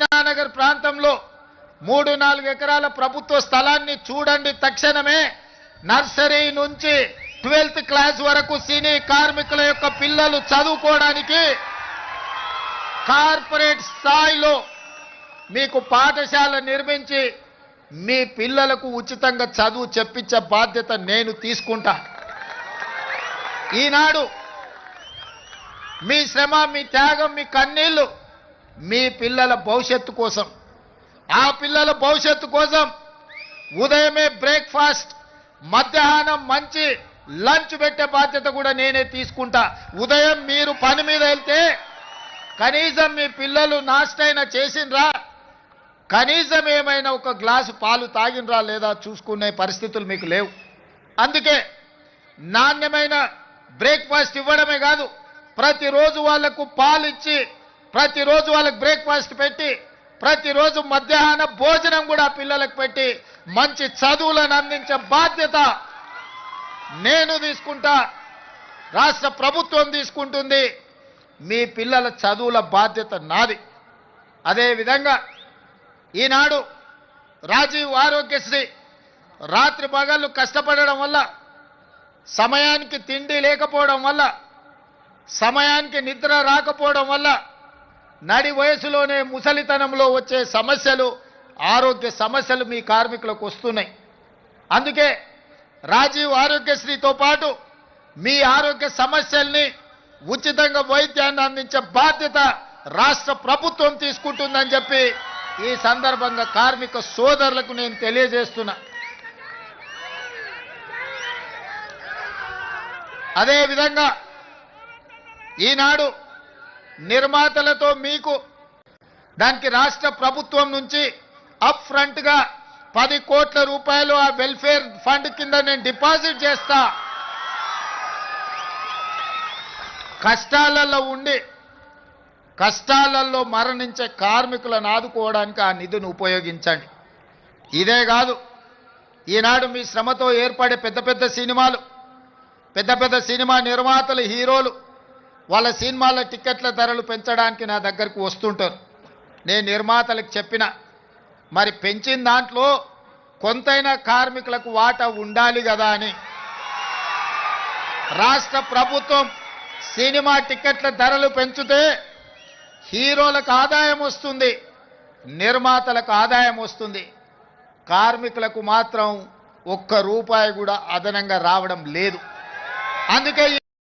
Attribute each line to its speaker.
Speaker 1: నగర్ ప్రాంతంలో మూడు నాలుగు ఎకరాల ప్రభుత్వ స్థలాన్ని చూడండి తక్షణమే. నర్సరీ నుంచి ట్వెల్త్ క్లాస్ వరకు సినీ కార్మికుల యొక్క పిల్లలు చదువుకోవడానికి కార్పొరేట్ స్థాయిలో మీకు పాఠశాల నిర్మించి మీ పిల్లలకు ఉచితంగా చదువు చెప్పించే బాధ్యత నేను తీసుకుంటా. ఈనాడు మీ శ్రమ మీ త్యాగం మీ కన్నీళ్ళు మీ పిల్లల భవిష్యత్తు కోసం. ఆ పిల్లల భవిష్యత్తు కోసం ఉదయమే బ్రేక్ఫాస్ట్ మధ్యాహ్నం మంచి లంచ్ పెట్టే బాధ్యత కూడా నేనే తీసుకుంటా. ఉదయం మీరు పని మీద వెళ్తే కనీసం మీ పిల్లలు నాష్టైనా చేసిండ్రా? కనీసం ఏమైనా ఒక గ్లాసు పాలు తాగినరా లేదా చూసుకునే పరిస్థితులు మీకు లేవు. అందుకే నాణ్యమైన బ్రేక్ఫాస్ట్ ఇవ్వడమే కాదు ప్రతిరోజు వాళ్ళకు పాలు ఇచ్చి ప్రతిరోజు వాళ్ళకి బ్రేక్ఫాస్ట్ పెట్టి ప్రతిరోజు మధ్యాహ్న భోజనం కూడా పిల్లలకు పెట్టి మంచి చదువులను అందించే బాధ్యత నేను తీసుకుంటా రాష్ట్ర ప్రభుత్వం తీసుకుంటుంది. మీ పిల్లల చదువుల బాధ్యత నాది. అదేవిధంగా ఈనాడు రాజీవ్ ఆరోగ్యశ్రీ రాత్రి పగళ్ళు కష్టపడడం వల్ల సమయానికి తిండి లేకపోవడం వల్ల సమయానికి నిద్ర రాకపోవడం వల్ల నడి వయసులోనే ముసలితనంలో వచ్చే సమస్యలు ఆరోగ్య సమస్యలు మీ కార్మికులకు వస్తున్నాయి. అందుకే రాజీవ్ ఆరోగ్యశ్రీతో పాటు మీ ఆరోగ్య సమస్యల్ని ఉచితంగా వైద్యాన్ని అందించే బాధ్యత రాష్ట్ర ప్రభుత్వం తీసుకుంటుందని చెప్పి ఈ సందర్భంగా కార్మిక సోదరులకు నేను తెలియజేస్తున్నా. అదేవిధంగా ఈనాడు నిర్మాతలతో మీకు దానికి రాష్ట్ర ప్రభుత్వం నుంచి అప్ ఫ్రంట్గా పది కోట్ల రూపాయలు ఆ వెల్ఫేర్ ఫండ్ కింద నేను డిపాజిట్ చేస్తా. కష్టాలలో ఉండి కష్టాలలో మరణించే కార్మికులను ఆదుకోవడానికి ఆ నిధిని ఉపయోగించండి. ఇదే కాదు ఈనాడు మీ శ్రమతో ఏర్పడే పెద్ద పెద్ద సినిమాలు పెద్ద పెద్ద సినిమా నిర్మాతలు హీరోలు వాళ్ళ సినిమాల టికెట్ల ధరలు పెంచడానికి నా దగ్గరకు వస్తుంటారు. నేను నిర్మాతలకు చెప్పిన మరి పెంచిన దాంట్లో కొంతైనా కార్మికులకు వాటా ఉండాలి కదా అని. రాష్ట్ర ప్రభుత్వం సినిమా టికెట్ల ధరలు పెంచితే హీరోలకు ఆదాయం వస్తుంది నిర్మాతలకు ఆదాయం వస్తుంది. కార్మికులకు మాత్రం ఒక్క రూపాయి కూడా అదనంగా రావడం లేదు. అందుకే